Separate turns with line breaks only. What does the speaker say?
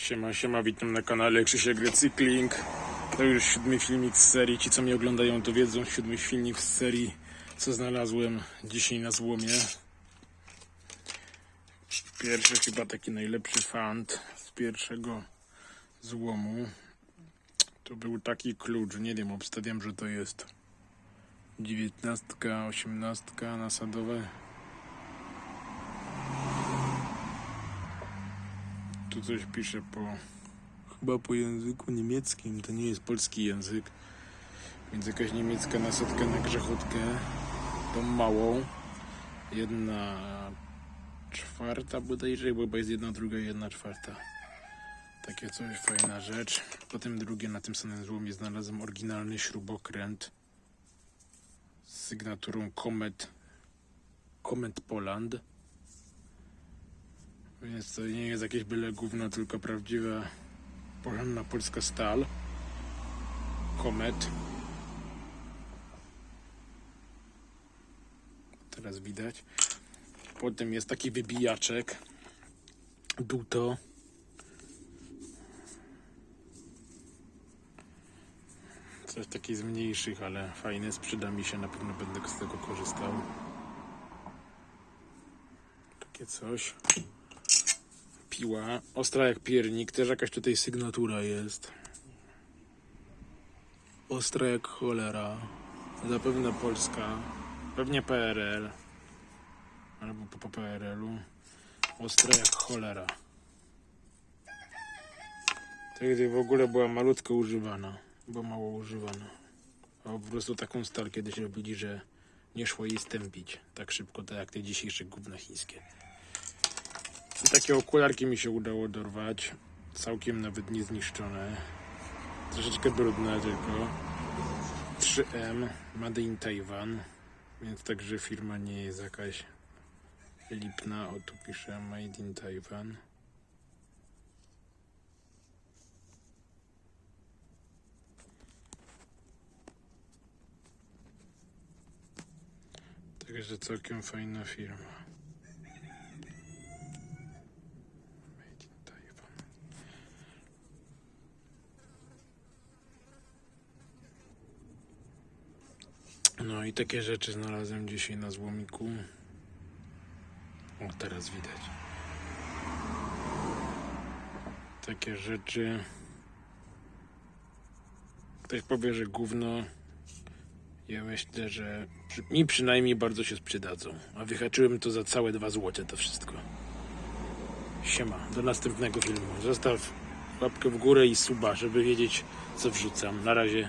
Siema, siema, witam na kanale Krzysiek Recykling. To już siódmy filmik z serii. Ci, co mnie oglądają, to wiedzą. Siódmy filmik z serii, co znalazłem dzisiaj na złomie. Pierwszy, chyba taki najlepszy fant z pierwszego złomu. To był taki klucz. Nie wiem, obstawiam, że to jest dziewiętnastka, osiemnastka nasadowe. Tu coś pisze po. Chyba po języku niemieckim. To nie jest polski język. Więc jakaś niemiecka nasadka na grzechotkę. Tą małą. Jedna czwarta bodajże, bo jest jedna druga jedna czwarta. Takie coś, fajna rzecz. Potem drugie na tym samym złomie znalazłem oryginalny śrubokręt z sygnaturą Comet Comet Poland. Więc to nie jest jakieś byle gówno, tylko prawdziwa porządna polska stal. Komet. Teraz widać. Potem jest taki wybijaczek. Duto. Coś taki z mniejszych, ale fajny. Sprzyda mi się, na pewno będę z tego korzystał. Takie coś piła, ostra jak piernik, też jakaś tutaj sygnatura jest. Ostra jak cholera, zapewne polska, pewnie PRL, albo po, PRL-u. Ostra jak cholera. Wtedy w ogóle była malutko używana, była mało używana. A po prostu taką stal kiedyś robili, że nie szło jej stępić tak szybko, tak jak te dzisiejsze gówna chińskie. I takie okularki mi się udało dorwać. Całkiem nawet nie zniszczone. Troszeczkę brudne tylko. 3M, Made in Taiwan. Więc także firma nie jest jakaś lipna. O tu pisze Made in Taiwan. Także całkiem fajna firma. No i takie rzeczy znalazłem dzisiaj na złomiku. O, teraz widać. Takie rzeczy. Ktoś powie, że gówno. Ja myślę, że mi przynajmniej bardzo się sprzedadzą. A wyhaczyłem to za całe dwa złote to wszystko. Siema, do następnego filmu. Zostaw łapkę w górę i suba, żeby wiedzieć co wrzucam. Na razie.